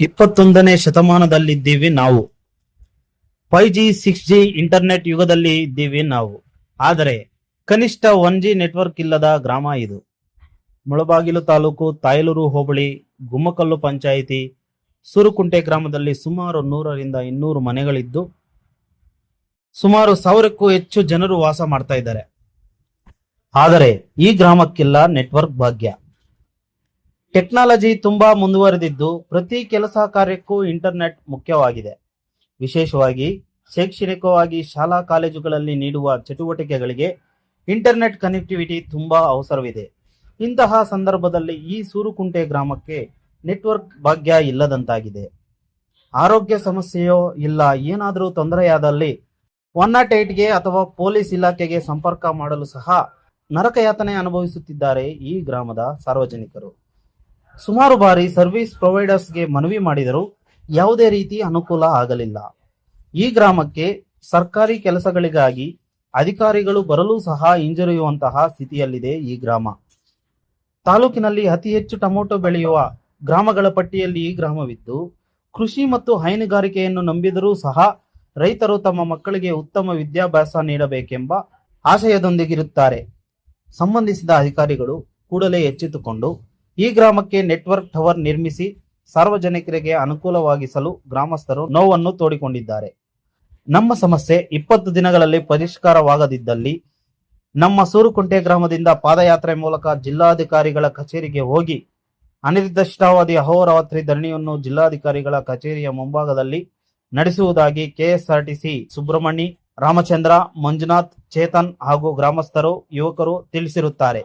ಇಪ್ಪತ್ತೊಂದನೇ ಶತಮಾನದಲ್ಲಿದ್ದೀವಿ ನಾವು. Five G six G internet ಯುಗದಲ್ಲಿ ಇದ್ದೀವಿ ನಾವು. ಆದರೆ ಕನಿಷ್ಠ ಒನ್ ಜಿ ನೆಟ್ವರ್ಕ್ ಇಲ್ಲದ ಗ್ರಾಮ ಇದು. ಮುಳಬಾಗಿಲು ತಾಲೂಕು, ತಾಯಲೂರು ಹೋಬಳಿ, ಗುಮ್ಮಕಲ್ಲು ಪಂಚಾಯಿತಿ, ಸುರುಕುಂಟೆ ಗ್ರಾಮದಲ್ಲಿ ಸುಮಾರು ನೂರರಿಂದ ಇನ್ನೂರು ಮನೆಗಳಿದ್ದು, ಸುಮಾರು ಸಾವಿರಕ್ಕೂ ಹೆಚ್ಚು ಜನರು ವಾಸ ಮಾಡ್ತಾ ಇದ್ದಾರೆ. ಆದರೆ ಈ ಗ್ರಾಮಕ್ಕಿಲ್ಲ ನೆಟ್ವರ್ಕ್ ಭಾಗ್ಯ. ಟೆಕ್ನಾಲಜಿ ತುಂಬಾ ಮುಂದುವರೆದಿದ್ದು ಪ್ರತಿ ಕೆಲಸ ಕಾರ್ಯಕ್ಕೂ ಇಂಟರ್ನೆಟ್ ಮುಖ್ಯವಾಗಿದೆ. ವಿಶೇಷವಾಗಿ ಶೈಕ್ಷಣಿಕವಾಗಿ ಶಾಲಾ ಕಾಲೇಜುಗಳಲ್ಲಿ ನೀಡುವ ಚಟುವಟಿಕೆಗಳಿಗೆ ಇಂಟರ್ನೆಟ್ ಕನೆಕ್ಟಿವಿಟಿ ತುಂಬಾ ಅವಸರವಿದೆ. ಇಂತಹ ಸಂದರ್ಭದಲ್ಲಿ ಈ ಸೂರುಕುಂಟೆ ಗ್ರಾಮಕ್ಕೆ ನೆಟ್ವರ್ಕ್ ಭಾಗ್ಯ ಇಲ್ಲದಂತಾಗಿದೆ. ಆರೋಗ್ಯ ಸಮಸ್ಯೆಯೋ ಇಲ್ಲ, ಏನಾದರೂ ತೊಂದರೆಯಾದಲ್ಲಿ ಒನ್ ನಾಟ್ ಏಟ್ಗೆ ಅಥವಾ ಪೊಲೀಸ್ ಇಲಾಖೆಗೆ ಸಂಪರ್ಕ ಮಾಡಲು ಸಹ ನರಕಯಾತನೆ ಅನುಭವಿಸುತ್ತಿದ್ದಾರೆ ಈ ಗ್ರಾಮದ ಸಾರ್ವಜನಿಕರು. ಸುಮಾರು ಬಾರಿ ಸರ್ವಿಸ್ ಪ್ರೊವೈಡರ್ಸ್ಗೆ ಮನವಿ ಮಾಡಿದರೂ ಯಾವುದೇ ರೀತಿ ಅನುಕೂಲ ಆಗಲಿಲ್ಲ. ಈ ಗ್ರಾಮಕ್ಕೆ ಸರ್ಕಾರಿ ಕೆಲಸಗಳಿಗಾಗಿ ಅಧಿಕಾರಿಗಳು ಬರಲು ಸಹ ಹಿಂಜರಿಯುವಂತಹ ಸ್ಥಿತಿಯಲ್ಲಿದೆ ಈ ಗ್ರಾಮ. ತಾಲೂಕಿನಲ್ಲಿ ಅತಿ ಹೆಚ್ಚು ಟೊಮೊಟೊ ಬೆಳೆಯುವ ಗ್ರಾಮಗಳ ಪಟ್ಟಿಯಲ್ಲಿ ಈ ಗ್ರಾಮವಿದ್ದು ಕೃಷಿ ಮತ್ತು ಹೈನುಗಾರಿಕೆಯನ್ನು ನಂಬಿದರೂ ಸಹ ರೈತರು ತಮ್ಮ ಮಕ್ಕಳಿಗೆ ಉತ್ತಮ ವಿದ್ಯಾಭ್ಯಾಸ ನೀಡಬೇಕೆಂಬ ಆಶಯದೊಂದಿಗಿರುತ್ತಾರೆ ಸಂಬಂಧಿಸಿದ ಅಧಿಕಾರಿಗಳು ಕೂಡಲೇ ಎಚ್ಚೆತ್ತುಕೊಂಡು ಈ ಗ್ರಾಮಕ್ಕೆ ನೆಟ್ವರ್ಕ್ ಟವರ್ ನಿರ್ಮಿಸಿ ಸಾರ್ವಜನಿಕರಿಗೆ ಅನುಕೂಲವಾಗಿಸಲು ಗ್ರಾಮಸ್ಥರು ನೋವನ್ನು ತೋಡಿಕೊಂಡಿದ್ದಾರೆ. ನಮ್ಮ ಸಮಸ್ಯೆ ಇಪ್ಪತ್ತು ದಿನಗಳಲ್ಲಿ ಪರಿಷ್ಕಾರವಾಗದಿದ್ದಲ್ಲಿ ನಮ್ಮ ಸೂರುಕುಂಟೆ ಗ್ರಾಮದಿಂದ ಪಾದಯಾತ್ರೆ ಮೂಲಕ ಜಿಲ್ಲಾಧಿಕಾರಿಗಳ ಕಚೇರಿಗೆ ಹೋಗಿ ಅನಿರ್ದಿಷ್ಟಾವಧಿ ಅಹೋರಾತ್ರಿ ಧರಣಿಯನ್ನು ಜಿಲ್ಲಾಧಿಕಾರಿಗಳ ಕಚೇರಿಯ ಮುಂಭಾಗದಲ್ಲಿ ನಡೆಸುವುದಾಗಿ ಕೆಎಸ್ಆರ್ಟಿಸಿ ಸುಬ್ರಹ್ಮಣಿ ರಾಮಚಂದ್ರ, ಮಂಜುನಾಥ್, ಚೇತನ್ ಹಾಗೂ ಗ್ರಾಮಸ್ಥರು, ಯುವಕರು ತಿಳಿಸಿರುತ್ತಾರೆ.